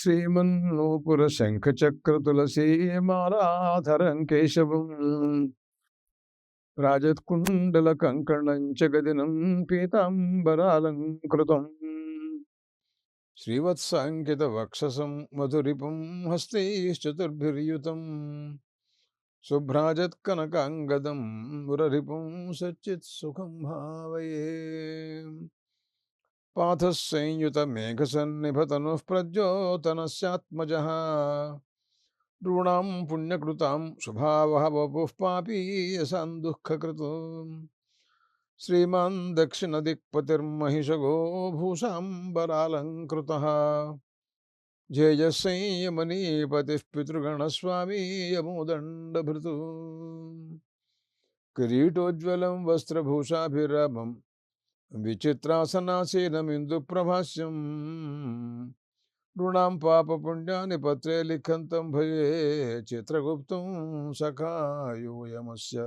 శ్రీమన్నూపుర శంఖచక్ర తులసీమాలాధరం కేశవం. రాజత్కుండల కంకణం చ పీతాంబరాలంకృతం. శ్రీవత్సాంకిత వక్షసం మధురిపం హస్తైశ్చతుర్భిర్యుతం. శుభ్రాజత్కనకాంగదం మురరిపుం సచ్చిత్ సుఖం భావయే. पाथसंयुतमेघसन्निभतनुः प्रज्योतनस्यात्मजः ऋणां पुण्यकृता स्वभाव वपुः पापीयसां दुःखकृत्। श्रीमान् दक्षिणदिक्पतिर्महिषगो भूषाम्बरालङ्कृतः जयजः संयमनीपतिः पितृगणस्वामी यमोदण्डभृतु। किरीटोज्ज्वलं, वस्त्रभूषाभिरमम् విచిత్రాసనాశీనమిందు విచిత్రాసనాసీనమిందుప్రభాస్యం రుణాం పాపపుణ్యాన్ని పత్రే లిఖంతం భయే చిత్రగుప్తం సఖాయూయమస్య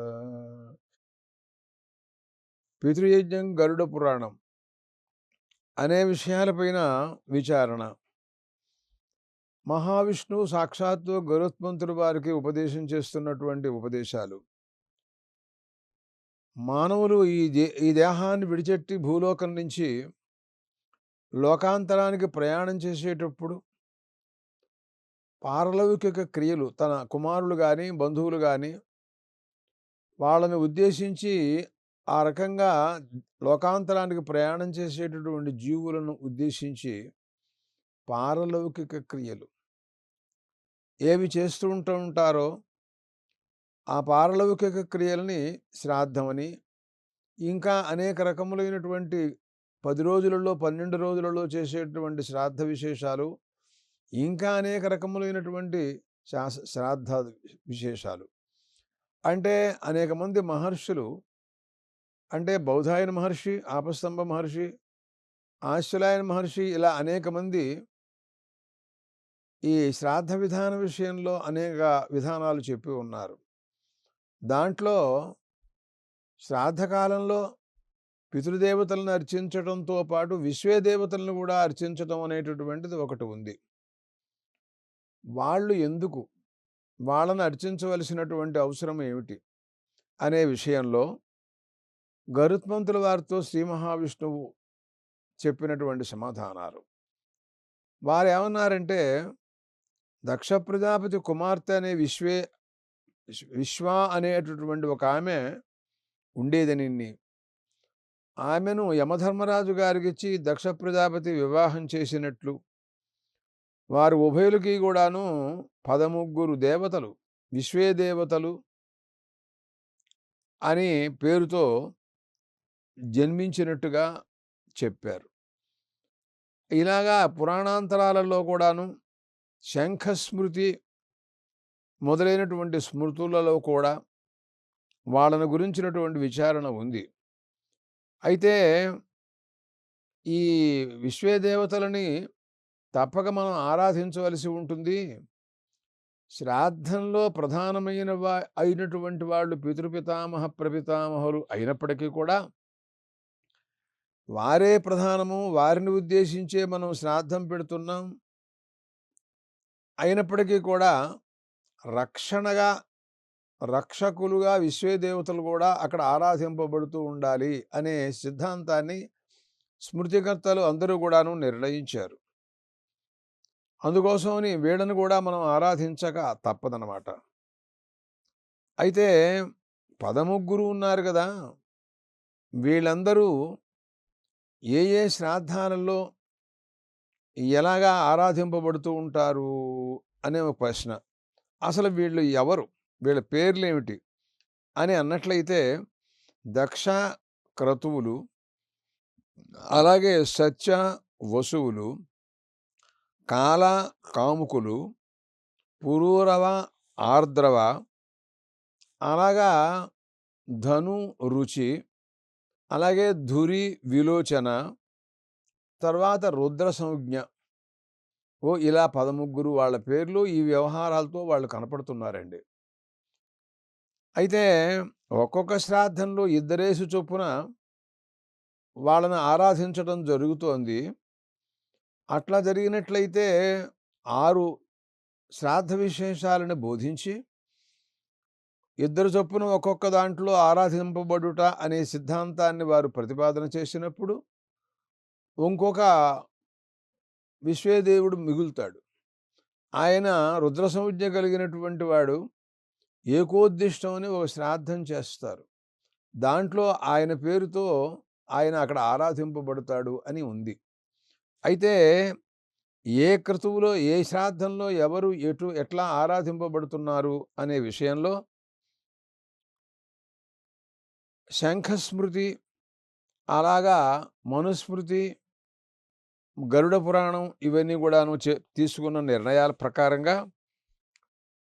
పితృయజ్ఞం గరుడ పురాణం అనే విషయాలపైన విచారణ. మహావిష్ణువు సాక్షాత్తు గరుత్మంతుడు వారికి ఉపదేశం చేస్తున్నటువంటి ఉపదేశాలు. మానవులు ఈ దే ఈ దేహాన్ని విడిచెట్టి భూలోకం నుంచి లోకాంతరానికి ప్రయాణం చేసేటప్పుడు పారలౌకిక క్రియలు తన కుమారులు కానీ బంధువులు కానీ వాళ్ళని ఉద్దేశించి ఆ రకంగా లోకాంతరానికి ప్రయాణం చేసేటటువంటి జీవులను ఉద్దేశించి పారలౌకిక క్రియలు. ఏవి చేస్తూ ఉంటూ ఉంటారో ఆ పారలౌకిక క్రియలని శ్రాద్ధమని ఇంకా అనేక రకములైనటువంటి పది రోజులలో పన్నెండు రోజులలో చేసేటువంటి శ్రాద్ధ విశేషాలు ఇంకా అనేక రకములైనటువంటి శాస శ్రాద్ధ విశేషాలు. అంటే అనేక మంది మహర్షులు అంటే బౌధాయన మహర్షి ఆపస్తంభ మహర్షి ఆశ్వలాయన మహర్షి ఇలా అనేక మంది ఈ శ్రాద్ధ విధాన విషయంలో అనేక విధానాలు చెప్పి ఉన్నారు. దాంట్లో శ్రాద్ధకాలంలో పితృదేవతలను అర్చించడంతో పాటు విశ్వే దేవతలను కూడా అర్చించడం అనేటటువంటిది ఒకటి ఉంది. వాళ్ళు ఎందుకు వాళ్ళను అర్చించవలసినటువంటి అవసరం ఏమిటి అనే విషయంలో గరుత్మంతుల వారితో శ్రీ మహావిష్ణువు చెప్పినటువంటి సమాధానాలు. వారు ఏమన్నారంటే దక్ష ప్రజాపతి కుమార్తె అనే విశ్వే విశ్వ అనేటటువంటి ఒక ఆమె ఉండేదని ఆమెను యమధర్మరాజు గారికిచ్చి దక్ష ప్రజాపతి వివాహం చేసినట్లు. వారు ఉభయులకి కూడాను పదముగ్గురు దేవతలు విశ్వే దేవతలు అని పేరుతో జన్మించినట్టుగా చెప్పారు. ఇలాగా పురాణాంతరాలలో కూడాను శంఖస్మృతి మొదలైనటువంటి స్మృతులలో కూడా వాళ్ళను గురించినటువంటి విచారణ ఉంది. అయితే ఈ విశ్వేదేవతలని తప్పక మనం ఆరాధించవలసి ఉంటుంది. శ్రాద్ధంలో ప్రధానమైన వా అయినటువంటి వాళ్ళు పితృపితామహ ప్రపితామహులు అయినప్పటికీ కూడా వారే ప్రధానము వారిని ఉద్దేశించే మనం శ్రాద్ధం పెడుతున్నాం. అయినప్పటికీ కూడా రక్షణగా రక్షకులుగా విశ్వదేవతలు కూడా అక్కడ ఆరాధింపబడుతూ ఉండాలి అనే సిద్ధాంతాన్ని స్మృతికర్తలు అందరూ కూడాను నిర్ణయించారు. అందుకోసమని వీళ్ళను కూడా మనం ఆరాధించక తప్పదనమాట అయితే పదముగ్గురు ఉన్నారు కదా! వీళ్ళందరూ ఏ ఏ శ్రాద్ధాలలో ఎలాగా ఆరాధింపబడుతూ ఉంటారు అనే ఒక ప్రశ్న. అసలు వీళ్ళు ఎవరు? వీళ్ళ పేర్లు ఏమిటి అని అన్నట్లయితే దక్ష క్రతువులు అలాగే సత్య వసువులు కాల కాముకులు పురూరవ ఆర్ద్రవ అలాగా ధను రుచి అలాగే ధురి విలోచన తర్వాత రుద్ర సంజ్ఞ ఓ ఇలా పదముగ్గురు వాళ్ళ పేర్లు ఈ వ్యవహారాలతో వాళ్ళు కనపడుతున్నారండి. అయితే ఒక్కొక్క శ్రాద్ధంలో ఇద్దరేసి చొప్పున వాళ్ళని ఆరాధించడం జరుగుతోంది. అట్లా జరిగినట్లయితే ఆరు శ్రాద్ధ విశేషాలను బోధించి ఇద్దరు చొప్పున ఒక్కొక్క దాంట్లో ఆరాధింపబడుట అనే సిద్ధాంతాన్ని వారు ప్రతిపాదన చేసినప్పుడు ఇంకొక విశ్వేదేవుడు మిగులుతాడు. ఆయన రుద్ర సంజ్ఞ కలిగినటువంటి వాడు ఏకోద్దిష్టం అని ఒక శ్రాద్ధం చేస్తారు. దాంట్లో ఆయన పేరుతో ఆయన అక్కడ ఆరాధింపబడతాడు అని ఉంది. అయితే ఏ క్రతువులో ఏ శ్రాద్ధంలో ఎవరు ఎటు ఎట్లా ఆరాధింపబడుతున్నారు అనే విషయంలో శంఖస్మృతి అలాగా మనుస్మృతి గరుడ పురాణం ఇవన్నీ కూడాను చే తీసుకున్న నిర్ణయాల ప్రకారంగా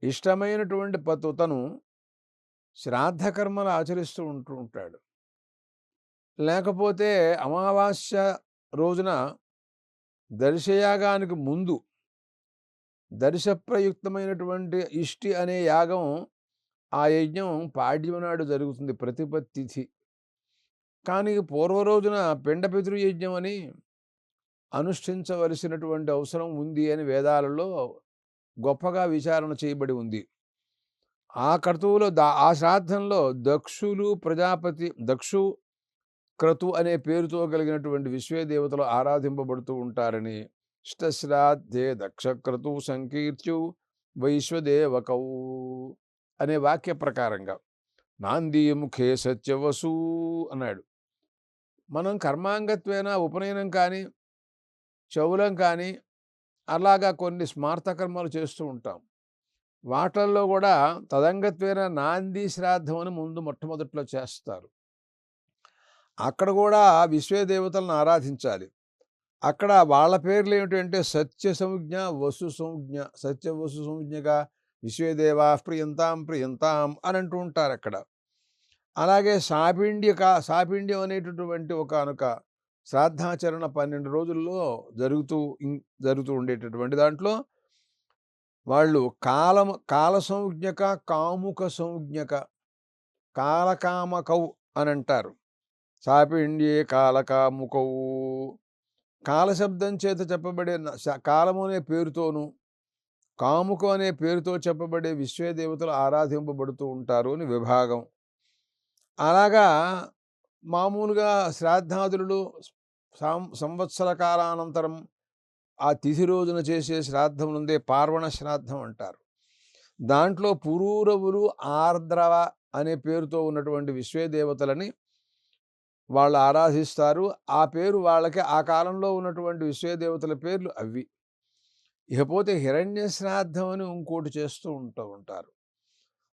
ఇష్టమైనటువంటి పతు తను శ్రాద్ధకర్మలు ఆచరిస్తూ ఉంటూ ఉంటాడు. లేకపోతే అమావాస్య రోజున దర్శయాగానికి ముందు దర్శప్రయుక్తమైనటువంటి ఇష్టి అనే యాగం ఆ యజ్ఞం పాడ్యం నాడు జరుగుతుంది ప్రతిపత్తిథి కానీ పూర్వ రోజున పిండపితృ యజ్ఞం అని అనుష్ఠించవలసినటువంటి అవసరం ఉంది అని వేదాలలో గొప్పగా విచారణ చేయబడి ఉంది. ఆ క్రతువులో దా ఆ శ్రాద్ధంలో దక్షులు ప్రజాపతి దక్షు క్రతు అనే పేరుతో కలిగినటువంటి విశ్వదేవతలు ఆరాధింపబడుతూ ఉంటారని ఇష్టశ్రాద్ధే దక్షక్రతు సంకీర్త్యు వైశ్వదేవకౌ అనే వాక్య ప్రకారంగా నాందీయముఖే సత్యవసు అన్నాడు. మనం కర్మాంగత్వేన ఉపనయనం కానీ చౌలం కానీ అలాగా కొన్ని స్మార్త కర్మలు చేస్తూ ఉంటాం. వాటల్లో కూడా తదంగత్వేన నాంది శ్రాద్ధం అని ముందు మొట్టమొదట్లో చేస్తారు. అక్కడ కూడా విశ్వదేవతలను ఆరాధించాలి. అక్కడ వాళ్ళ పేర్లు ఏమిటంటే సత్య సంజ్ఞ వసు సంజ్ఞ సత్య వసు సంజ్ఞగా విశ్వదేవా ప్రియంతాం ప్రియంతాం అని అంటూ ఉంటారు అక్కడ అలాగే సాపిండ్యక సాపిండ్యం అనేటటువంటి ఒక అనుక శ్రాద్ధాచరణ పన్నెండు రోజుల్లో జరుగుతూ ఇం- జరుగుతూ ఉండేటటువంటి దాంట్లో వాళ్ళు కాలం కాల సంజ్ఞక కాముక సంజ్ఞక కాలకామకౌ అని అంటారు సాపిండ్యే కాలకాముకౌ. కాలశబ్దం చేత చెప్పబడే కాలము అనే పేరుతోనూ కాముకం అనే పేరుతో చెప్పబడే విశ్వదేవతలు ఆరాధింపబడుతూ ఉంటారు అని విభాగం. అలాగా మామూలుగా శ్రాద్ధాదులు సం సంవత్సర కాలానంతరం ఆ తిథి రోజున చేసే శ్రాద్ధం నుండే పార్వణ శ్రాద్ధం అంటారు. దాంట్లో పురూరవులు ఆర్ద్రవ అనే పేరుతో ఉన్నటువంటి విశ్వదేవతలని వాళ్ళు ఆరాధిస్తారు. ఆ పేరు వాళ్ళకి ఆ కాలంలో ఉన్నటువంటి విశ్వదేవతల పేర్లు అవి ఇకపోతే హిరణ్య శ్రాద్ధం అని ఇంకోటి చేస్తూ ఉంటూ ఉంటారు.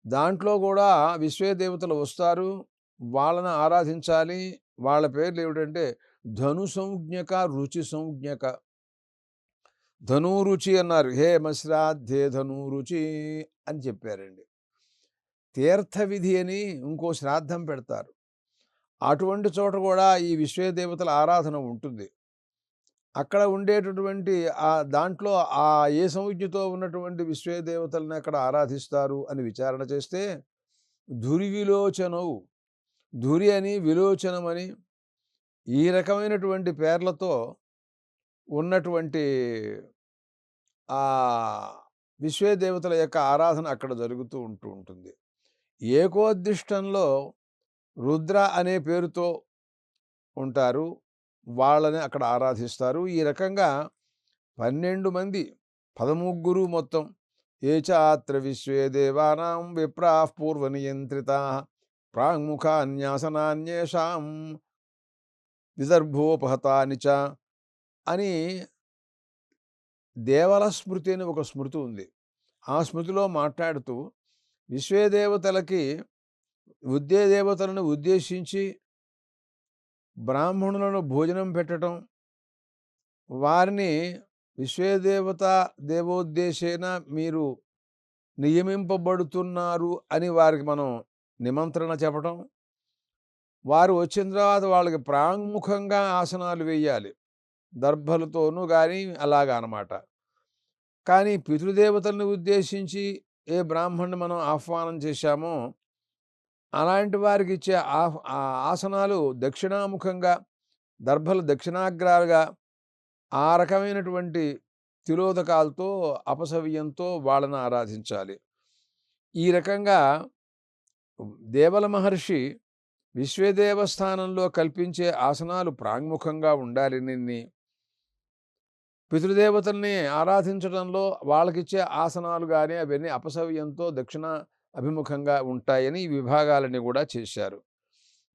దాంట్లో కూడా విశ్వదేవతలు వస్తారు. వాళ్ళని ఆరాధించాలి. వాళ్ళ పేర్లు ఏమిటంటే ధను సంజ్ఞక రుచి సంజ్ఞక ధనురుచి అన్నారు హే మశ్రాధ్యే ధనురుచి అని చెప్పారండి. తీర్థ విధి అని ఇంకో శ్రాద్ధం పెడతారు. అటువంటి చోట కూడా ఈ విశ్వదేవతల ఆరాధన ఉంటుంది. అక్కడ ఉండేటటువంటి ఆ దాంట్లో ఆ ఏ సంజ్ఞతో ఉన్నటువంటి విశ్వదేవతలను అక్కడ ఆరాధిస్తారు అని విచారణ చేస్తే ధురి విలోచనవు ధురి అని విలోచనమని ఈ రకమైనటువంటి పేర్లతో ఉన్నటువంటి ఆ విశ్వదేవతల యొక్క ఆరాధన అక్కడ జరుగుతూ ఉంటూ ఉంటుంది. ఏకోద్దిష్టంలో రుద్ర అనే పేరుతో ఉంటారు. వాళ్ళని అక్కడ ఆరాధిస్తారు. ఈ రకంగా పన్నెండు మంది పదముగ్గురు మొత్తం ఏ చాత్ర విశ్వే దేవానాం విప్రా పూర్వ నియంత్రిత ప్రాంగ్ముఖాన్యాసనాన్యేషాం విదర్భోపహతాని చ అని దేవల స్మృతి అని ఒక స్మృతి ఉంది. ఆ స్మృతిలో మాట్లాడుతూ విశ్వదేవతలకి ఉద్దే దేవతలను ఉద్దేశించి బ్రాహ్మణులను భోజనం పెట్టడం వారిని విశ్వదేవత దేవోద్దేశేన మీరు నియమింపబడుతున్నారు అని వారికి మనం నిమంత్రణ చెప్పటం వారు వచ్చిన తర్వాత వాళ్ళకి ప్రాముఖంగా ఆసనాలు వేయాలి. దర్భలతోనూ కానీ అలాగా అనమాట కానీ పితృదేవతలను ఉద్దేశించి ఏ బ్రాహ్మణ్ణి మనం ఆహ్వానం చేశామో అలాంటి వారికి ఇచ్చే ఆసనాలు దక్షిణాముఖంగా దర్భలు దక్షిణాగ్రాలుగా ఆ రకమైనటువంటి తిలోదకాలతో అపసవ్యంతో వాళ్ళని ఆరాధించాలి. ఈ రకంగా దేవల మహర్షి విశ్వదేవస్థానంలో కల్పించే ఆసనాలు ప్రాంగుఖంగా ఉండాలని పితృదేవతల్ని ఆరాధించడంలో వాళ్ళకిచ్చే ఆసనాలు కానీ అవన్నీ అపసవ్యంతో దక్షిణ అభిముఖంగా ఉంటాయని ఈ విభాగాలని కూడా చేశారు.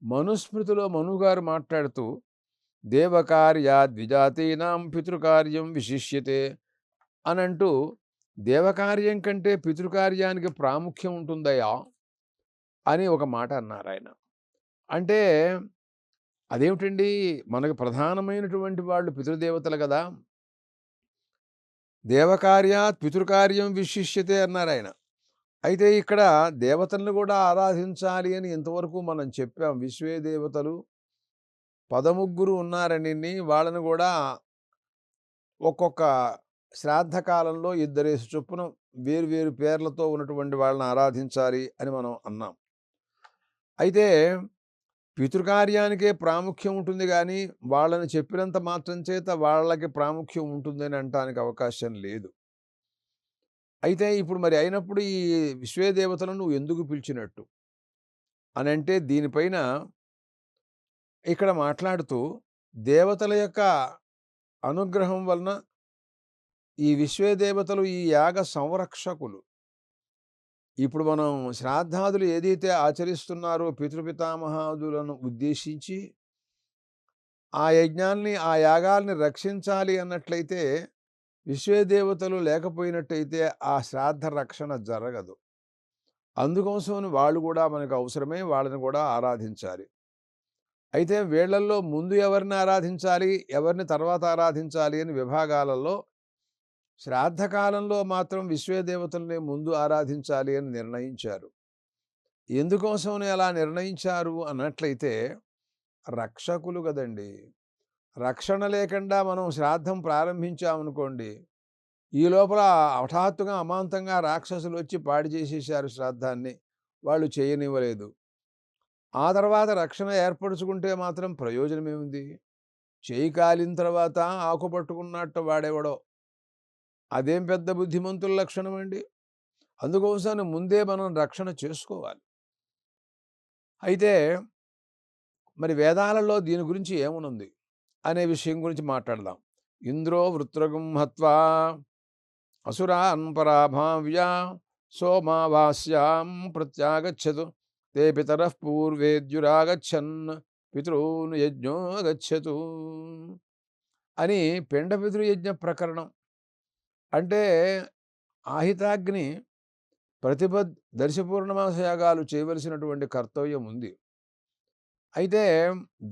మనుస్మృతిలో మనుగారు మాట్లాడుతూ దేవకార్య ద్విజాతీనాం పితృకార్యం విశిష్యతే అని అంటూ దేవకార్యం కంటే పితృకార్యానికి ప్రాముఖ్యం ఉంటుందయా? అని ఒక మాట అన్నారు ఆయన అంటే అదేమిటండి? మనకు ప్రధానమైనటువంటి వాళ్ళు పితృదేవతలు కదా! దేవకార్యాత్ పితృకార్యం విశిష్యతే అన్నారు ఆయన. అయితే ఇక్కడ దేవతలను కూడా ఆరాధించాలి అని ఇంతవరకు మనం చెప్పాం. విశ్వే దేవతలు పదముగ్గురు ఉన్నారని వాళ్ళను కూడా ఒక్కొక్క శ్రాద్ధకాలంలో ఇద్దరేసి చొప్పున వేరు వేరు పేర్లతో ఉన్నటువంటి వాళ్ళని ఆరాధించాలి అని మనం అన్నాం. అయితే పితృకార్యానికే ప్రాముఖ్యం ఉంటుంది కానీ వాళ్ళని చెప్పినంత మాత్రం చేత వాళ్ళకి ప్రాముఖ్యం ఉంటుందని అనటానికి అవకాశం లేదు. అయితే ఇప్పుడు మరి అయినప్పుడు ఈ విశ్వేదేవతలను నువ్వు ఎందుకు పిలిచినట్టు? అని అంటే దీనిపైన ఇక్కడ మాట్లాడుతూ దేవతల యొక్క అనుగ్రహం వలన ఈ విశ్వేదేవతలు ఈ యాగ సంరక్షకులు ఇప్పుడు మనం శ్రాద్ధాదులు ఏదైతే ఆచరిస్తున్నారో పితృపితామహాదులను ఉద్దేశించి ఆ యజ్ఞాన్ని ఆ యాగాల్ని రక్షించాలి అన్నట్లయితే విశ్వదేవతలు లేకపోయినట్టయితే ఆ శ్రాద్ధ రక్షణ జరగదు. అందుకోసం వాళ్ళు కూడా మనకు అవసరమే వాళ్ళని కూడా ఆరాధించాలి. అయితే వీళ్ళల్లో ముందు ఎవరిని ఆరాధించాలి ఎవరిని తర్వాత ఆరాధించాలి అని విభాగాలలో శ్రాద్ధకాలంలో మాత్రం విశ్వదేవతల్ని ముందు ఆరాధించాలి అని నిర్ణయించారు. ఎందుకోసమని అలా నిర్ణయించారు అన్నట్లయితే రక్షకులు కదండి. రక్షణ లేకుండా మనం శ్రాద్ధం ప్రారంభించామనుకోండి ఈ లోపల హఠాత్తుగా అమాంతంగా రాక్షసులు వచ్చి పాడి చేసేసారు శ్రాద్ధాన్ని వాళ్ళు చేయనివ్వలేదు. ఆ తర్వాత రక్షణ ఏర్పరచుకుంటే మాత్రం ప్రయోజనమేముంది? చేయి కాలిన తర్వాత ఆకు పట్టుకున్నట్టు వాడేవాడో అదేం పెద్ద బుద్ధిమంతుల లక్షణం అండి? అందుకోసం ముందే మనం రక్షణ చేసుకోవాలి. అయితే మరి వేదాలలో దీని గురించి ఏమునుంది? అనే విషయం గురించి మాట్లాడదాం. ఇంద్రో వృత్రగం హత్వా అసురాన్ పరాభావ్యా సోమావాస్యాం ప్రత్యాగచ్చతు. తే పితర పూర్వేద్యురాగచ్చన్ పితృన్ యజ్ఞో గచ్చతు అని పిండ పితృయజ్ఞ ప్రకరణం. అంటే ఆహితాగ్ని ప్రతిప దర్శపూర్ణమాస యాగాలు చేయవలసినటువంటి కర్తవ్యం ఉంది అయితే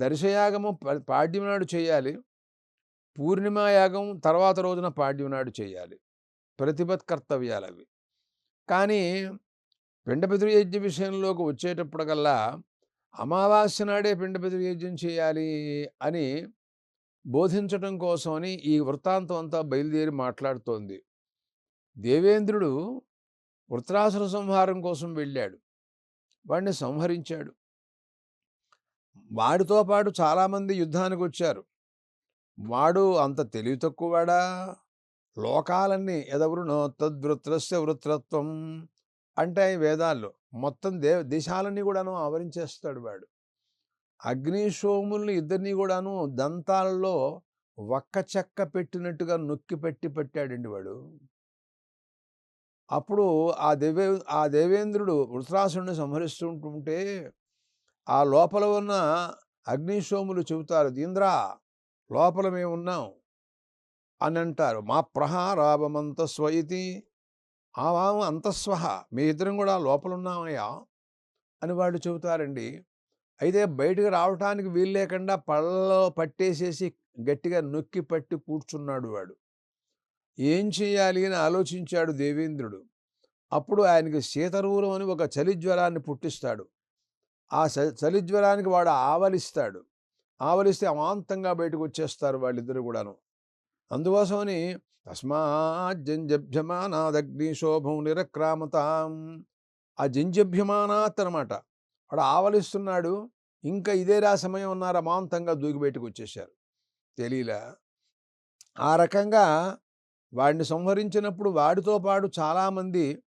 దర్శయాగము పాడ్యం నాడు చేయాలి. పూర్ణిమ యాగం తర్వాత రోజున పాడ్యం నాడు చేయాలి. ప్రతిపత్ కర్తవ్యాలు అవి కానీ పిండపితృ యజ్ఞ విషయంలోకి వచ్చేటప్పటికల్లా అమావాస్య నాడే పిండపితృ యజ్ఞం చేయాలి అని బోధించటం కోసమని ఈ వృత్తాంతం అంతా బయలుదేరి మాట్లాడుతోంది. దేవేంద్రుడు వృత్రాసుర సంహారం కోసం వెళ్ళాడు. వాడిని సంహరించాడు. వాడితో పాటు చాలామంది యుద్ధానికి వచ్చారు. వాడు అంత తెలివి తక్కువవాడా లోకాలన్నీ ఎదవరునో తద్వృత్రస్య వృత్రత్వం అంటే వేదాల్లో మొత్తం దే దేశాలన్నీ కూడాను ఆవరించేస్తాడు వాడు. అగ్నిశోముల్ని ఇద్దరిని కూడాను దంతాలలో ఒక్క చెక్క పెట్టినట్టుగా నొక్కి పెట్టి పెట్టాడండి వాడు. అప్పుడు ఆ దేవే ఆ దేవేంద్రుడు వృత్రాసుడిని సంహరిస్తుంటుంటే ఆ లోపల ఉన్న అగ్నిశోములు చెబుతారు దీంద్రా లోపల మేము ఉన్నాం అని అంటారు. మా ప్రహారాభమంతస్వ ఇది ఆవాము అంతస్వహ మీ ఇద్దరం కూడా లోపల ఉన్నామయ్యా అని వాళ్ళు చెబుతారండి. అయితే బయటకు రావటానికి వీలు లేకుండా పళ్ళలో పట్టేసేసి గట్టిగా నొక్కి పట్టి కూర్చున్నాడు వాడు. ఏం చేయాలి అని ఆలోచించాడు దేవేంద్రుడు. అప్పుడు ఆయనకి శీతరూరం అని ఒక చలి జ్వరాన్ని పుట్టిస్తాడు. ఆ చలి జ్వరానికి వాడు ఆవలిస్తాడు. ఆవలిస్తే అమాంతంగా బయటకు వచ్చేస్తారు వాళ్ళిద్దరు కూడాను. అందుకోసమని తస్మాజ్జంజభ్యమానాదగ్నిశోభం నిరక్రామతాం. ఆ జంజభ్యమానాత్ అనమాట వాడు ఆవలిస్తున్నాడు. ఇంకా ఇదేరా సమయం ఉన్నారు అమాంతంగా దూకి బయటకు వచ్చేసారు తెలియలా ఆ రకంగా వాడిని సంహరించినప్పుడు వాడితో పాటు చాలామంది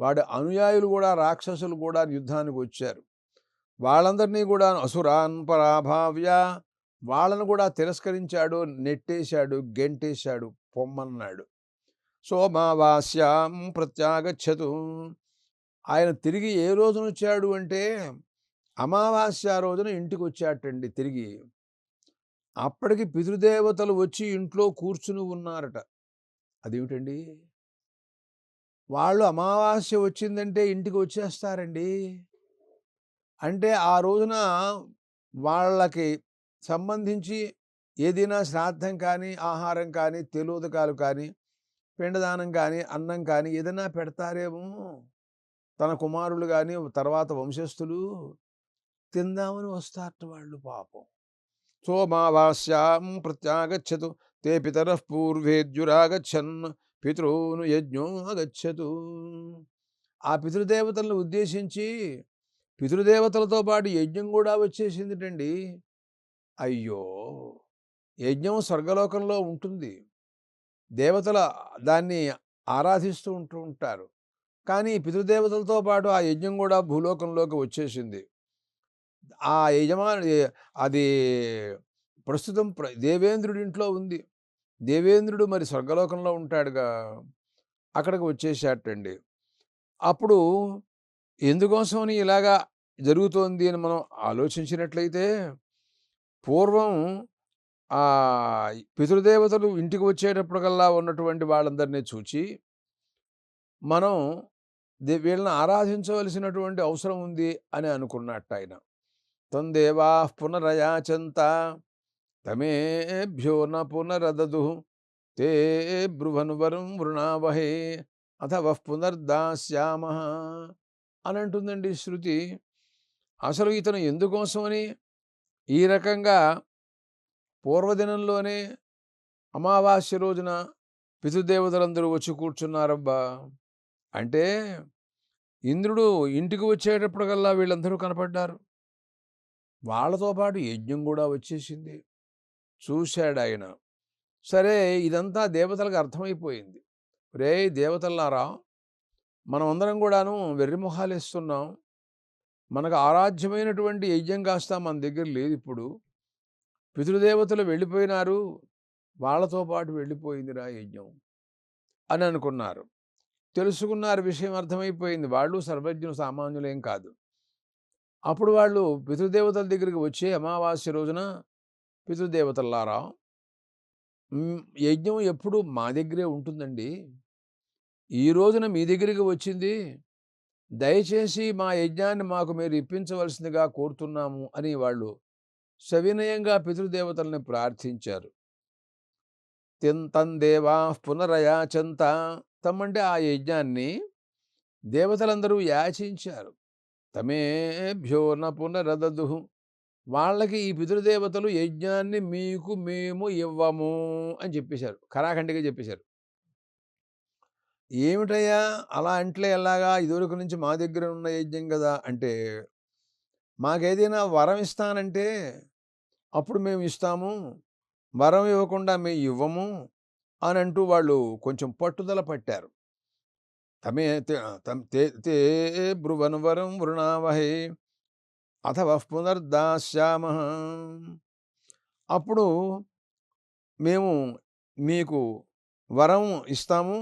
వాడి అనుయాయులు కూడా రాక్షసులు కూడా యుద్ధానికి వచ్చారు. వాళ్ళందరినీ కూడా అసురాన్ పరాభావ్య వాళ్ళను కూడా తిరస్కరించాడు నెట్టేశాడు గెంటేశాడు పొమ్మన్నాడు. సోమావాస్యాం ప్రత్యాగచ్చతు. ఆయన తిరిగి ఏ రోజున వచ్చాడు అంటే అమావాస్య రోజున ఇంటికి వచ్చాటండి తిరిగి. అప్పటికి పితృదేవతలు వచ్చి ఇంట్లో కూర్చుని ఉన్నారట. అదేమిటండి? వాళ్ళు అమావాస్య వచ్చిందంటే ఇంటికి వచ్చేస్తారండి. అంటే ఆ రోజున వాళ్ళకి సంబంధించి ఏదైనా శ్రాద్ధం కానీ ఆహారం కానీ తెలుదకాలు కానీ పిండదానం కానీ అన్నం కానీ ఏదైనా పెడతారేమో. తన కుమారులు కానీ తర్వాత వంశస్థులు తిందామని వస్తారట వాళ్ళు పాపం. సోమావాస్యాం ప్రత్యాగచ్చతు తే పితర పూర్వేద్యురాగచ్చన్ పితృను యజ్ఞో గచ్చతు ఆ పితృదేవతలను ఉద్దేశించి పితృదేవతలతో పాటు యజ్ఞం కూడా వచ్చేసిందిటండి. అయ్యో! యజ్ఞం స్వర్గలోకంలో ఉంటుంది. దేవతల దాన్ని ఆరాధిస్తూ ఉంటూ ఉంటారు. కానీ పితృదేవతలతో పాటు ఆ యజ్ఞం కూడా భూలోకంలోకి వచ్చేసింది. ఆ యజమాని అది ప్రస్తుతం దేవేంద్రుడి ఇంట్లో ఉంది. దేవేంద్రుడు మరి స్వర్గలోకంలో ఉంటాడుగా అక్కడికి వచ్చేసాటండి అప్పుడు ఎందుకోసమని ఇలాగా జరుగుతోంది అని మనం ఆలోచించినట్లయితే పూర్వం ఆ పితృదేవతలు ఇంటికి వచ్చేటప్పటికల్లా ఉన్నటువంటి వాళ్ళందరినీ చూచి మనం వీళ్ళని ఆరాధించవలసినటువంటి అవసరం ఉంది అని అనుకున్నట్టు ఆయన తందేవా పునరయాచంత తమేభ్యో న పునరదదు తే వరం వృణావహే అథవ పునర్దాస్యామ అని అంటుందండి శృతి. అసలు ఇతను ఎందుకోసమని? ఈ రకంగా పూర్వదినంలోనే అమావాస్య రోజున పితృదేవతలందరూ వచ్చి కూర్చున్నారబ్బా. అంటే ఇంద్రుడు ఇంటికి వచ్చేటప్పటికల్లా వీళ్ళందరూ కనపడ్డారు. వాళ్ళతో పాటు యజ్ఞం కూడా వచ్చేసింది. చూశాడు ఆయన సరే ఇదంతా దేవతలకు అర్థమైపోయింది. రే దేవతలారా మనం అందరం కూడాను వెర్రిమొహాలు ఇస్తున్నాం మనకు ఆరాధ్యమైనటువంటి యజ్ఞం కాస్త మన దగ్గర లేదు ఇప్పుడు. పితృదేవతలు వెళ్ళిపోయినారు. వాళ్ళతో పాటు వెళ్ళిపోయిందిరా యజ్ఞం అని అనుకున్నారు. తెలుసుకున్నారు విషయం అర్థమైపోయింది. వాళ్ళు సర్వజ్ఞులు సామాన్యులేం కాదు. అప్పుడు వాళ్ళు పితృదేవతల దగ్గరికి వచ్చే అమావాస్య రోజున పితృదేవతల్లారా యజ్ఞం ఎప్పుడు మా దగ్గరే ఉంటుందండి. ఈ రోజున మీ దగ్గరికి వచ్చింది. దయచేసి మా యజ్ఞాన్ని మాకు మీరు ఇప్పించవలసిందిగా కోరుతున్నాము అని వాళ్ళు సవినయంగా పితృదేవతల్ని ప్రార్థించారు. దేవా పునరయాచంత తమ్మంటే ఆ యజ్ఞాన్ని దేవతలందరూ యాచించారు. తమేభ్యో న పునరదదు వాళ్ళకి ఈ పితృదేవతలు యజ్ఞాన్ని మీకు మేము ఇవ్వము అని చెప్పేశారు. కరాఖండిగా చెప్పేశారు. ఏమిటయ్యా? అలా అంట్లే ఎలాగా? ఇదివరకు నుంచి మా దగ్గర ఉన్న యజ్ఞం కదా అంటే మాకేదైనా వరం ఇస్తానంటే అప్పుడు మేము ఇస్తాము. వరం ఇవ్వకుండా మేము ఇవ్వము. అని అంటూ వాళ్ళు కొంచెం పట్టుదల పట్టారు. తమే తే బ్రువన్వరం వృణావహే అథవ పునర్దాశ్యామ. అప్పుడు మేము మీకు వరం ఇస్తాము.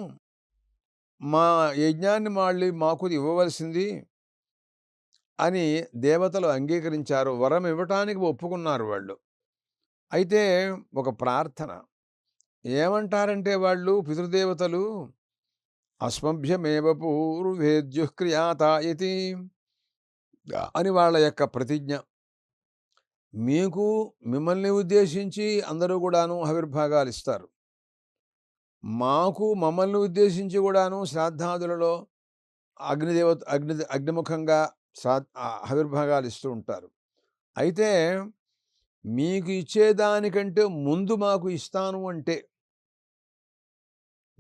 మా యజ్ఞాన్ని మళ్ళీ మాకు ఇవ్వవలసింది అని దేవతలు అంగీకరించారు. వరం ఇవ్వటానికి ఒప్పుకున్నారు వాళ్ళు. అయితే ఒక ప్రార్థన. ఏమంటారంటే వాళ్ళు పితృదేవతలు? అస్మభ్యమేవ పూర్వేద్యుక్రియాతాయతి అని వాళ్ళ యొక్క ప్రతిజ్ఞ. మీకు మిమ్మల్ని ఉద్దేశించి అందరూ కూడాను ఆవిర్భాగాలు ఇస్తారు. మాకు మమ్మల్ని ఉద్దేశించి కూడాను శ్రాద్ధాదులలో అగ్నిదేవత అగ్ని అగ్నిముఖంగా శ్రా ఆవిర్భాగాలు ఇస్తూ ఉంటారు. అయితే మీకు ఇచ్చేదానికంటే ముందు మాకు ఇస్తాను అంటే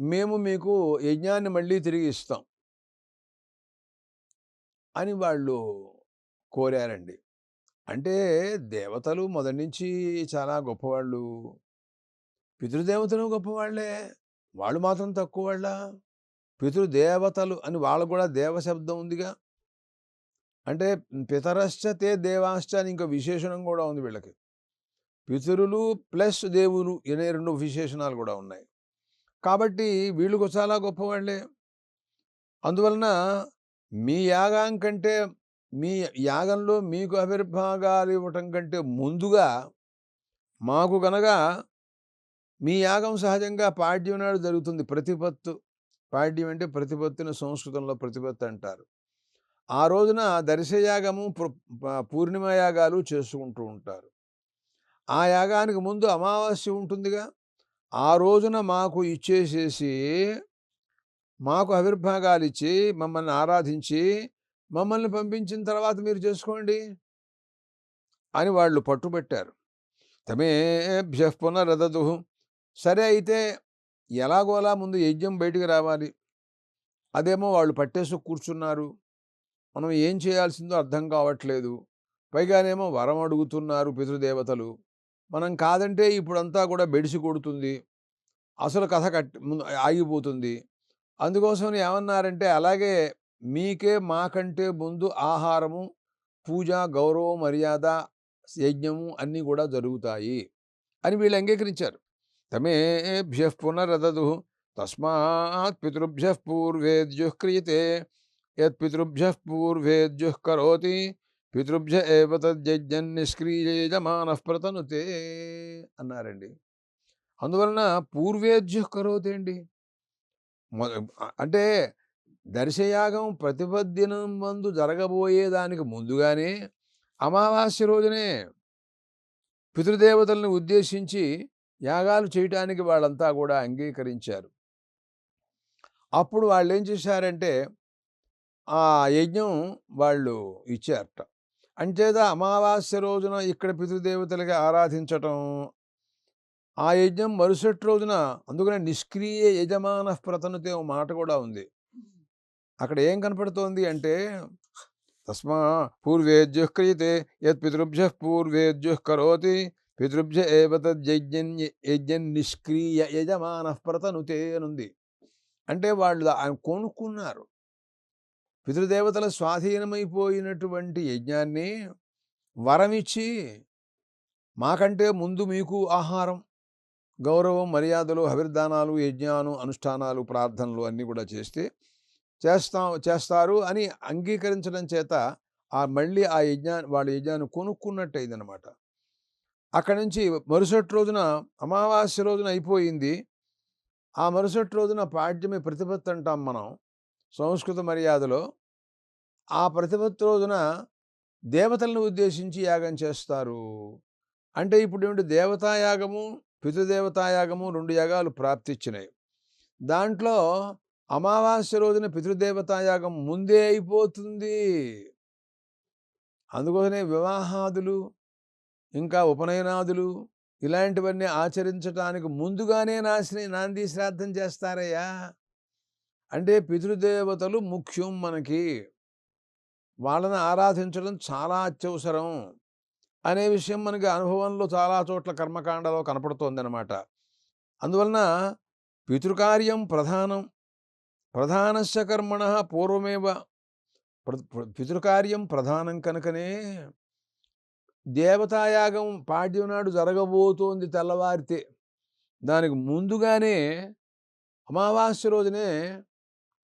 మేము మీకు యజ్ఞాన్ని మళ్ళీ తిరిగి ఇస్తాం. అని వాళ్ళు కోరారండి. అంటే దేవతలు మొదటి నుంచి చాలా గొప్పవాళ్ళు. పితృదేవతలు గొప్పవాళ్ళే వాళ్ళు మాత్రం తక్కువ వాళ్ళ పితృదేవతలు అని వాళ్ళు కూడా దేవశబ్దం ఉందిగా. అంటే పితరశ్చ తే దేవాశ్చ అని ఇంకో విశేషణం కూడా ఉంది వీళ్ళకి. పితరులు ప్లస్ దేవులు అనే రెండు విశేషణాలు కూడా ఉన్నాయి. కాబట్టి వీళ్ళు చాలా గొప్పవాళ్ళే అందువలన మీ యాగం కంటే మీ యాగంలో మీకు ఆవిర్భాగాలు ఇవ్వటం కంటే ముందుగా మాకు గనక మీ యాగం సహజంగా పాడ్యం నాడు జరుగుతుంది. ప్రతిపత్తు పాడ్యం అంటే ప్రతిపత్తిని సంస్కృతంలో ప్రతిపత్తి అంటారు. ఆ రోజున దర్శయాగము పూర్ణిమ యాగాలు చేసుకుంటూ ఉంటారు. ఆ యాగానికి ముందు అమావాస్య ఉంటుందిగా. ఆ రోజున మాకు ఇచ్చేసేసి మాకు ఆవిర్భాగాలు ఇచ్చి మమ్మల్ని ఆరాధించి మమ్మల్ని పంపించిన తర్వాత మీరు చేసుకోండి అని వాళ్ళు పట్టుబట్టారు. తమేభ్య పునరదదు. సరే అయితే ఎలాగోలా ముందు యజ్ఞం బయటికి రావాలి. అదేమో వాళ్ళు పట్టేసి కూర్చున్నారు. మనం ఏం చేయాల్సిందో అర్థం కావట్లేదు. పైగానేమో వరం అడుగుతున్నారు పితృదేవతలు. మనం కాదంటే ఇప్పుడంతా కూడా బెడిసి కొడుతుంది. అసలు కథ కట్టి ఆగిపోతుంది. అందుకోసం ఏమన్నారంటే అలాగే మీకే మాకంటే ముందు ఆహారము పూజ గౌరవ మర్యాద యజ్ఞము అన్నీ కూడా జరుగుతాయి అని వీళ్ళు అంగీకరించారు. తమేభ్య పునరదదు తస్మాత్ పితృభ్య పూర్వేద్యు క్రియతే యత్ పితృభ్య పూర్వేద్యు కరోతి పితృభ్య ఏవ తద్యజ్ఞం నిష్క్రియజమాన ప్రతనుతే అన్నారండి. అందువలన పూర్వేద్యు కరోతి అండి అంటే దర్శయాగం ప్రతిపద్దినం మందు జరగబోయేదానికి ముందుగానే అమావాస్య రోజునే పితృదేవతల్ని ఉద్దేశించి యాగాలు చేయటానికి వాళ్ళంతా కూడా అంగీకరించారు. అప్పుడు వాళ్ళు ఏం చేశారంటే ఆ యజ్ఞం వాళ్ళు ఇచ్చారట. అంచేత అమావాస్య రోజున ఇక్కడ పితృదేవతలకి ఆరాధించటం ఆ యజ్ఞం మరుసటి రోజున అందుకనే నిష్క్రియ యజమాన ప్రతనుతే మాట కూడా ఉంది. అక్కడ ఏం కనపడుతోంది అంటే తస్మా పూర్వేద్యు క్రియతే యత్ పితృభ్య పూర్వేద్యు కరోతి పితృభ్య ఏవతజ్ఞన్ యజ్ఞన్ నిష్క్రియ యజమాన ప్రతనుతే అనుంది. అంటే వాళ్ళు ఆయన కొనుక్కున్నారు. పితృదేవతల స్వాధీనమైపోయినటువంటి యజ్ఞాన్ని వరమిచ్చి మాకంటే ముందు మీకు ఆహారం గౌరవం మర్యాదలు అభిర్దానాలు యజ్ఞాలు అనుష్ఠానాలు ప్రార్థనలు అన్నీ కూడా చేస్తే చేస్తాం చేస్తారు అని అంగీకరించడం చేత ఆ మళ్ళీ ఆ యజ్ఞా వాళ్ళ యజ్ఞాన్ని కొనుక్కున్నట్టు అయిందనమాట అక్కడి నుంచి మరుసటి రోజున అమావాస్య రోజున అయిపోయింది. ఆ మరుసటి రోజున పాడ్యమే ప్రతిపత్తి అంటాం మనం. సంస్కృత మర్యాదలో ఆ ప్రతిపత్తి రోజున దేవతలను ఉద్దేశించి యాగం చేస్తారు. అంటే ఇప్పుడు ఏమిటి దేవతాయాగము పితృదేవతాయాగము రెండు యాగాలు ప్రాప్తిచ్చినాయి. దాంట్లో అమావాస్య రోజున పితృదేవతాయాగం ముందే అయిపోతుంది. అందుకోసమే వివాహాదులు ఇంకా ఉపనయనాదులు ఇలాంటివన్నీ ఆచరించడానికి ముందుగానే నాశని నాంది శ్రాద్ధం చేస్తారయ్యా. అంటే పితృదేవతలు ముఖ్యం మనకి. వాళ్ళని ఆరాధించడం చాలా అత్యవసరం అనే విషయం మనకి అనుభవంలో చాలా చోట్ల కర్మకాండలో కనపడుతోందనమాట అందువలన పితృకార్యం ప్రధానం. ప్రధానస్య కర్మణ పూర్వమేవ. ప్ర- పితృకార్యం ప్రధానం కనుకనే దేవతాయాగం పాడ్యం నాడు జరగబోతోంది తెల్లవారితే. దానికి ముందుగానే అమావాస్య రోజునే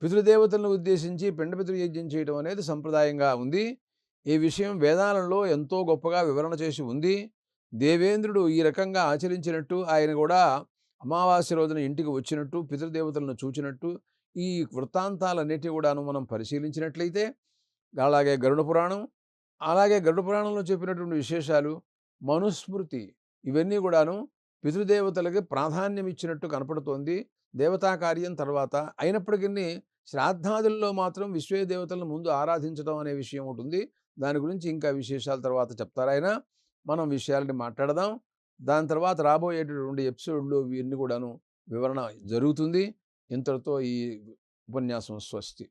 పితృదేవతలను ఉద్దేశించి పిండ పితృయజ్ఞం చేయడం అనేది సంప్రదాయంగా ఉంది. ఈ విషయం వేదాలలో ఎంతో గొప్పగా వివరణ చేసి ఉంది. దేవేంద్రుడు ఈ రకంగా ఆచరించినట్టు ఆయన కూడా అమావాస్య రోజున ఇంటికి వచ్చినట్టు పితృదేవతలను చూచినట్టు ఈ వృత్తాంతాలన్నిటి కూడాను మనం పరిశీలించినట్లయితే అలాగే గరుడ పురాణం అలాగే గరుడ పురాణంలో చెప్పినటువంటి విశేషాలు మనుస్మృతి ఇవన్నీ కూడాను పితృదేవతలకి ప్రాధాన్యం ఇచ్చినట్టు కనపడుతోంది. దేవతా కార్యం తర్వాత అయినప్పటికీ శ్రాద్ధాదుల్లో మాత్రం విశ్వే దేవతలను ముందు ఆరాధించడం అనే విషయం ఉంటుంది దాని గురించి ఇంకా విశేషాల తర్వాత చెప్తారాయన మనం విషయాలని మాట్లాడదాం. దాని తర్వాత రాబోయేటటువంటి ఎపిసోడ్లు వీరిని కూడాను వివరణ జరుగుతుంది. ఇంతటితో ఈ ఉపన్యాసం స్వస్తి.